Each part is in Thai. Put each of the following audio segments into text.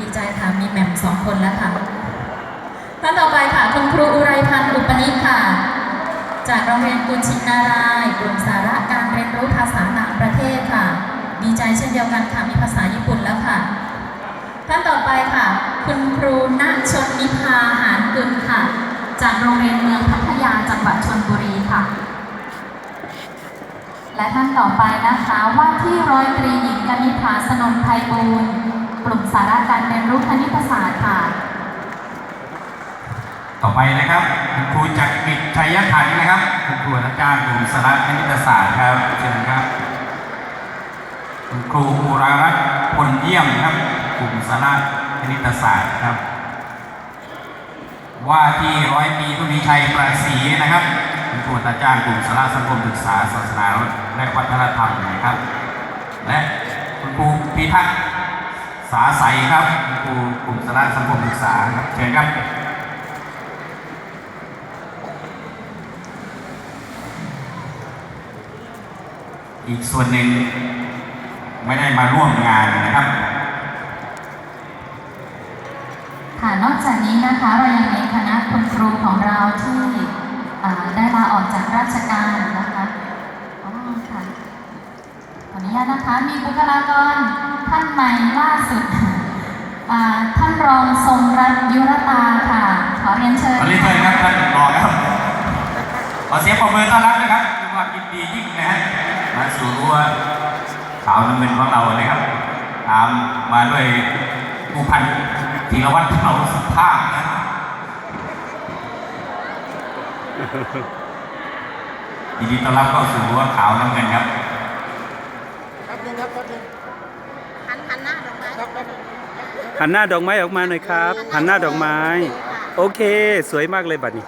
ดีใจค่ะ มีแหม่มสองคนแล้วค่ะท่านต่อไปค่ะ คุณครูอุไรพันธ์อุปนิชค่ะ จากโรงเรียนกุชินารายกลุ่มสาระการเรียนรู้ภาษาต่างประเทศค่ะ ดีใจเช่นเดียวกันค่ะ มีภาษาญี่ปุ่นแล้วค่ะ ท่านต่อไปค่ะ คุณครูณชนนิพาหานกุลค่ะ จากโรงเรียนเมืองพัทยาจังหวัดชลบุรีค่ะ และท่านต่อไปนะคะ ว่าที่ร้อยตรีหญิงกนิษฐาสนนไพบูลย์ กลุ่มสาระการเรียนรู้คณิตศาสตร์ค่ะ ต่อไปนะครับคุณครูจักริดชัยขันธ์นะครับคุณครูอาจารย์กลุ่มสาระคณิตศาสตร์ครับเชิญครับคุณครูอุรารัตน์พลเยี่ยมครับกลุ่มสาระคณิตศาสตร์ครับ ว่าที่ร้อยตรีผู้มีชัยประศรีนะครับคุณครูอาจารย์กลุ่มสาระสังคมศึกษาศาสนาและวัฒนธรรมนะครับ และคุณครูพิทักษ์าใสครับคุณครูกลุ่มสาระสังคมศึกษาครับเชิญครับอีกส่วนหนึ่งไม่ได้มาร่วมงานนะครับ ค่ะ นอกจากนี้นะคะเรายังมีคณะคุณครูของเราที่ได้ลาออกจากราชการนะคะ ออนุญาตนะคะ มีบุคลากรท่านใหม่ล่าสุดอ่าท่านรองทรงรัตน์ยุรตาค่ะ ขอเรียนเชิญขอเรียนเชิญครับท่านรองครับ ขอเสียงปรบมือต้อนรับนะครับด้วยความยินดียิ่งนะฮะมาสู่รั้วขาวน้ำเงินของเราเลยครับ ตามมาด้วยผู้พันธีรวัตรเถาสุภาพนะยินดีต้อนรับเข้าสู่รั้วขาวน้ำเงินครับ แป๊บนึงครับแป๊บนึง หันหันหน้าดอกไม้ ครับแป๊บนึง หันหน้าดอกไม้ออกมาหน่อยครับ หันหน้าดอกไม้ โอเค สวยมากเลยบัดนี้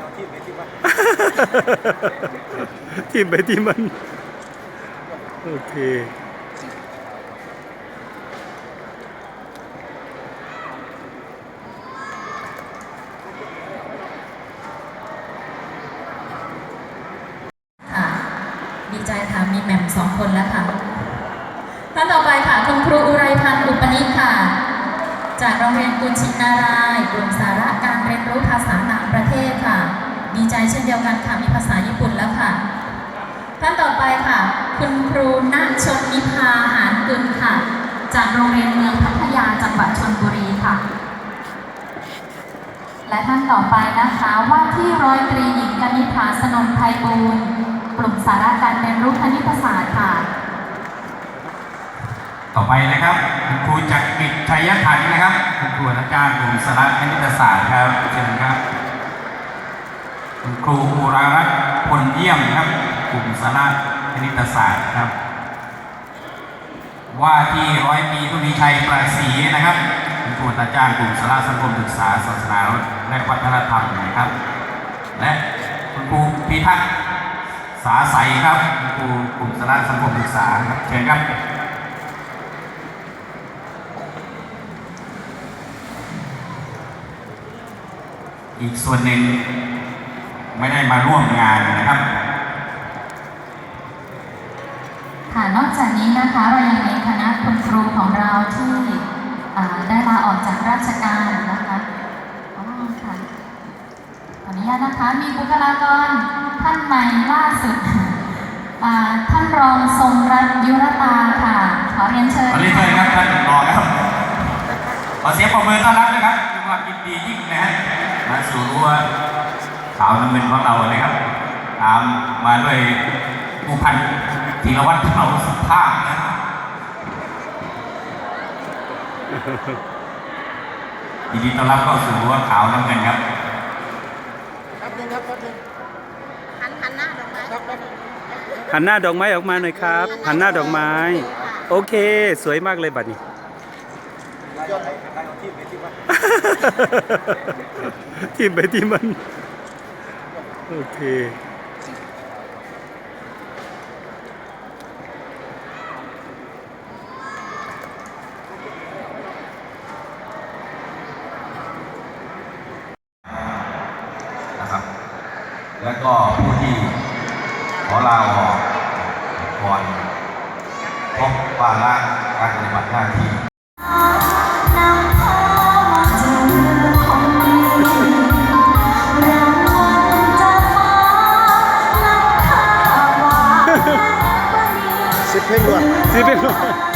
ที่ไปที่บ้านทีมไปที่มัน โอเคค่ะดีใจค่ะ มีแหม่มสองคนแล้วค่ะ ท่านต่อไปค่ะคุณครูอุไรพันธ์อุปนิชค่ะ จากโรงเรียนกุชินารายกลุ่มสาระการเรียนรู้ภาษาต่างประเทศค่ะ ดีใจเช่นเดียวกันค่ะ มีภาษาญี่ปุ่นแล้วค่ะ ท่านต่อไปค่ะ คุณครูณชนนิพาหานกุลค่ะ จากโรงเรียนเมืองพัทยาจังหวัดชลบุรีค่ะ และท่านต่อไปนะคะว่าที่ร้อยตรีหญิงกนิษฐาสนนไพบูลกลุ่มสาระการเรียนรู้คณิตศาสตร์ค่ะ ต่อไปนะครับคุณครูจักริดชัยขันธ์นะครับคุณครูอาจารย์กลุ่มสาระคณิตศาสตร์ครับเชิญครับคุณครูอุรารัตน์พลเยี่ยมครับกลุ่มสาระคณิตศาสตร์ครับ ว่าที่ร้อยตรีผู้มีชัยประศรีนะครับคุณครูอาจารย์กลุ่มสาระสังคมศึกษาศาสนาและวัฒนธรรมนะครับ และคุณครูพิทักษ์สาใสครับคุณครูกลุ่มสาระสังคมศึกษาครับเชิญครับ อีกส่วนหนึ่งไม่ได้มาร่วมงานนะครับ ค่ะ นอกจากนี้นะคะเรายังมีคณะคุณครูของเราที่อ่าได้ลาออกจากราชการนะคะอ๋อค่ะขออนุญาตนะคะ มีบุคลากรท่านใหม่ล่าสุดอ่าท่านรองทรงรัตน์ยุรตาค่ะ ขอเรียนเชิญขอเรียนเชิญครับท่านรองครับขอเสียงปรบมือต้อนรับนะครับด้วย ความยินดียิ่งนะฮะมาสู่รั้วขาวน้ำเงินของเราเลยครับ ตามมาด้วยผู้พันธีรวัตรเถาสุภาพนะยินดีต้อนรับเข้าสู่รั้วขาวน้ำเงินครับแป๊บนึงครับแป๊บนึงหันหันหน้าดอกไม้ครับหันหน้าดอกไม้ออกมาหน่อยครับ หันหน้าดอกไม้ โอเค สวยมากเลยบัดนี้ ยอดไหนใครเอาที่ไปที่บ้าน ทีมไปที่มัน โอเคนะครับ แล้วก็ผู้ที่ขอลาออกก่อนพบวาระการปฏิบัติหน้าที่ สิบเพลง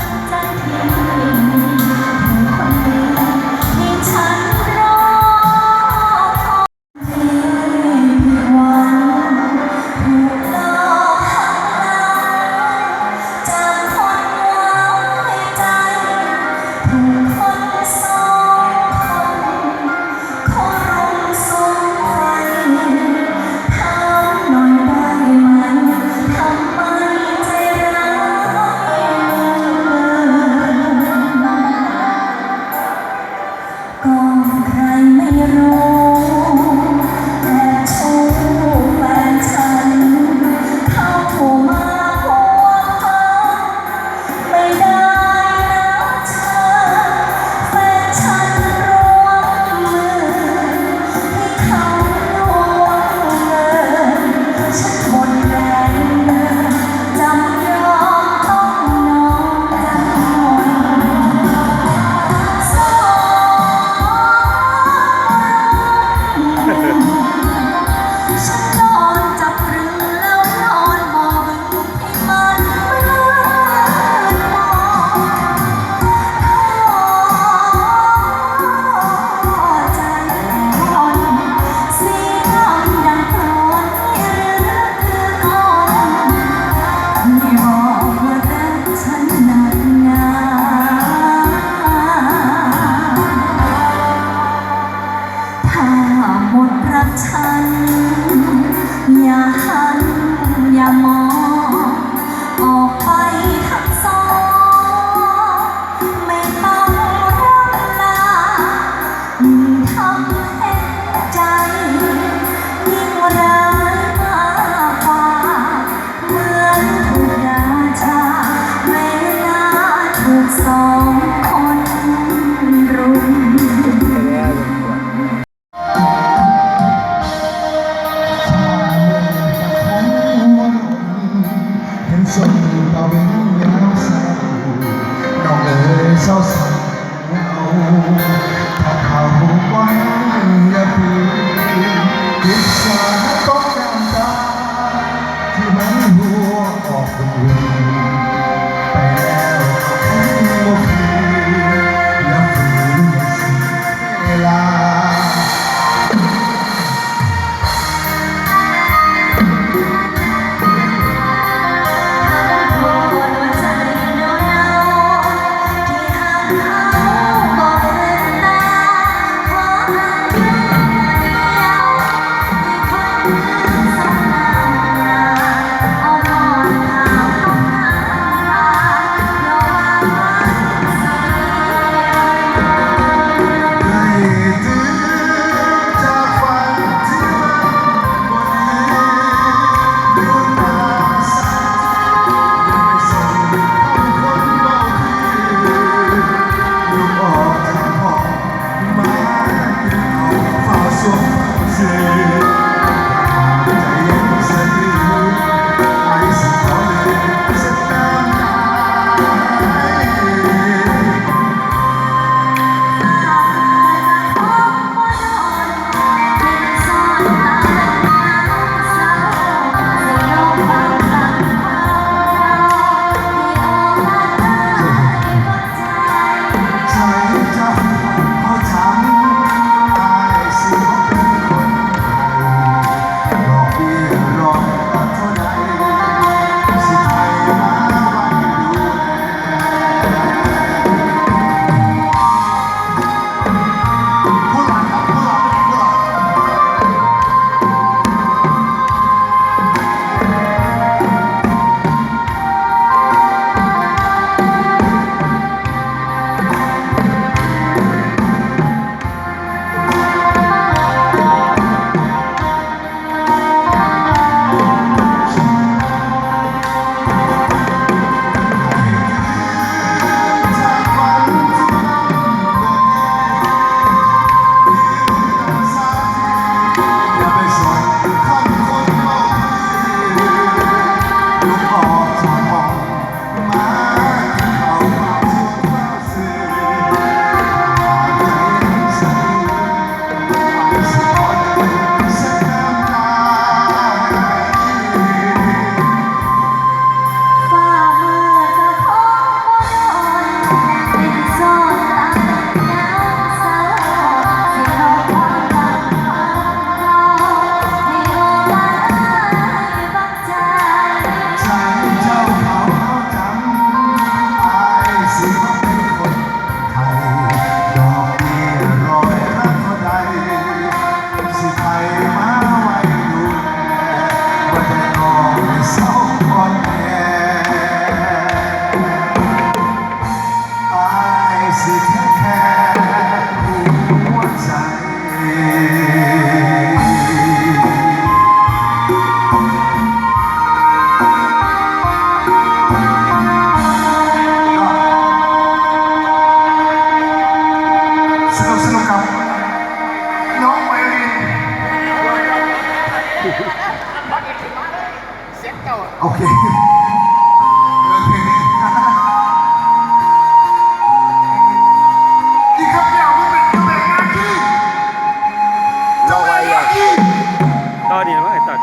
ดีนะมั้งไอ้ตัด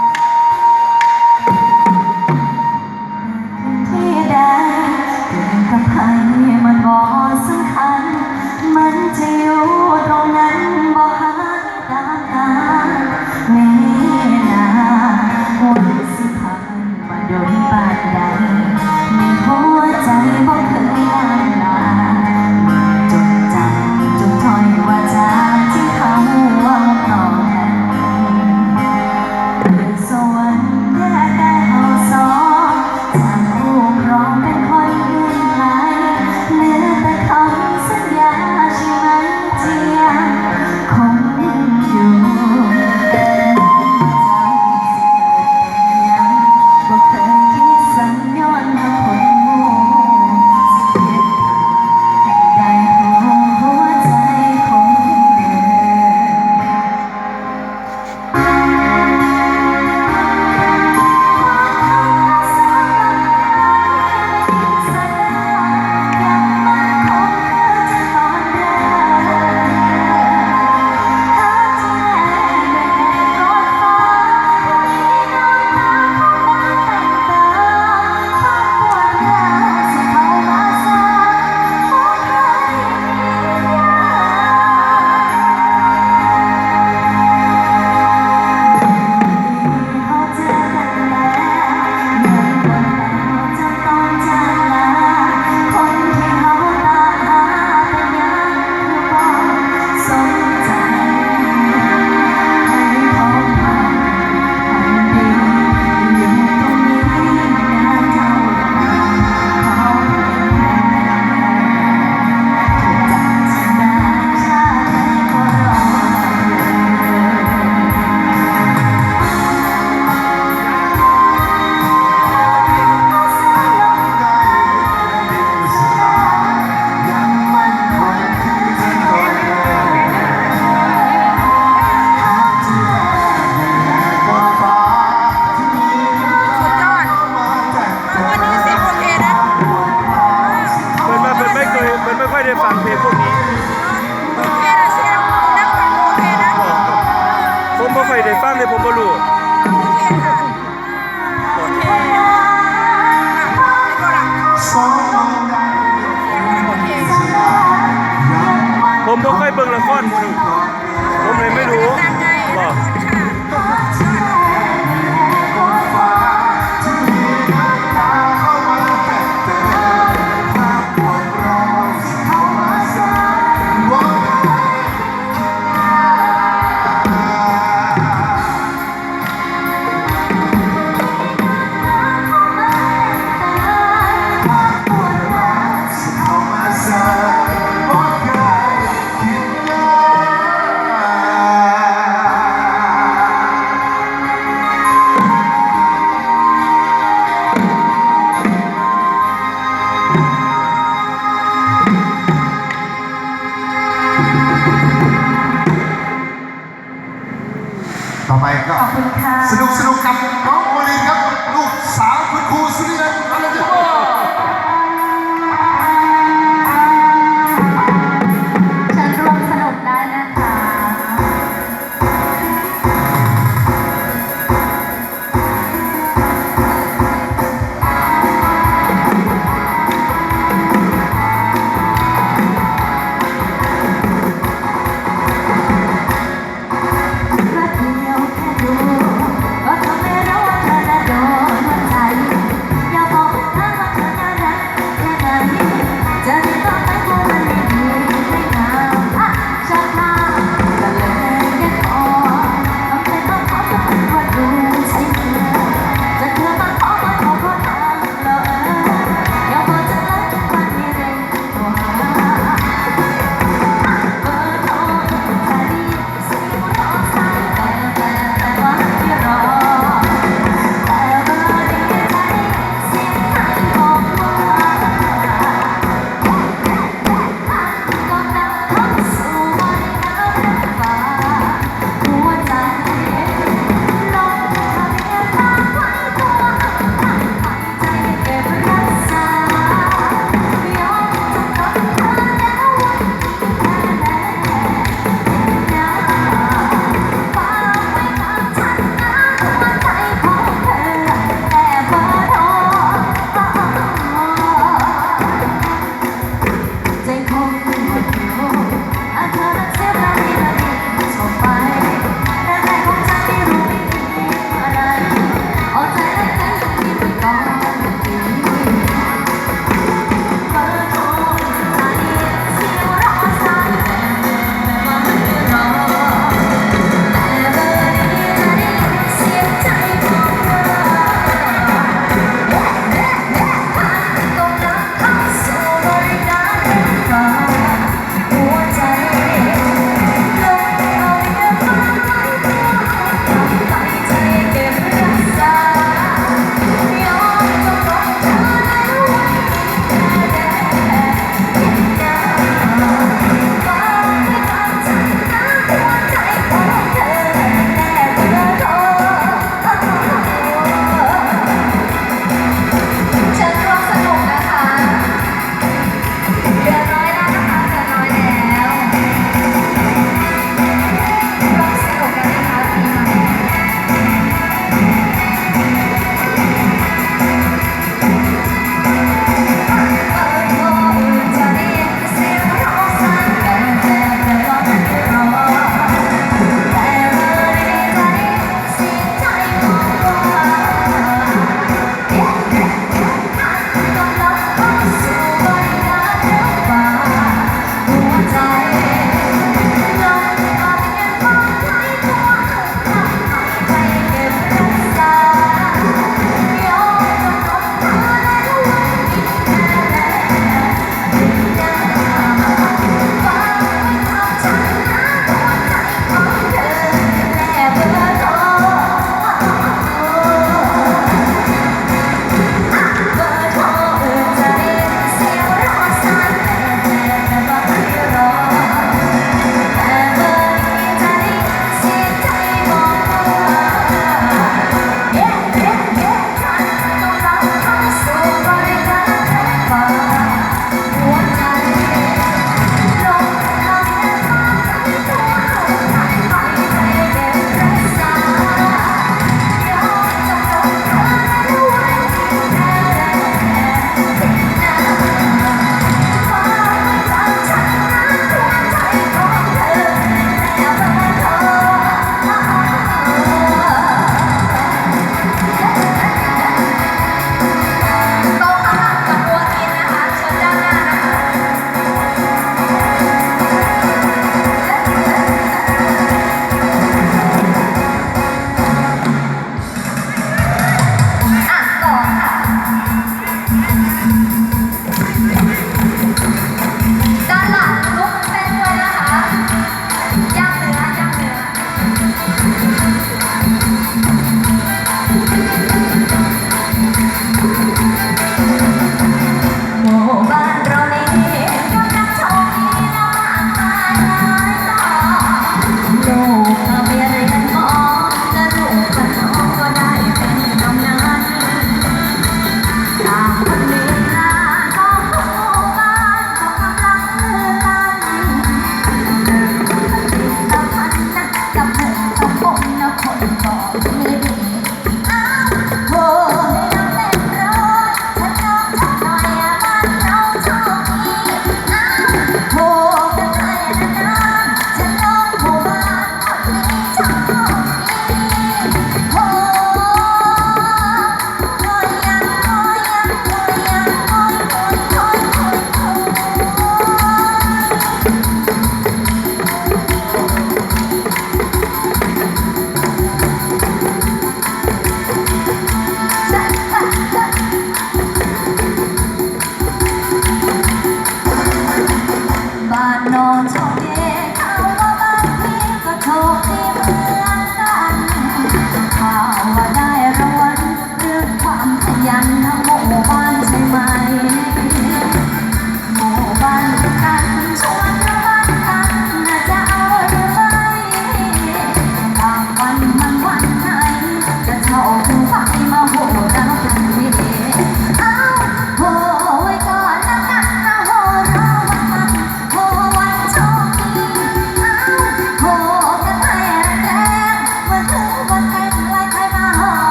ไม่ค่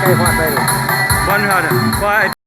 แม่นปากไก่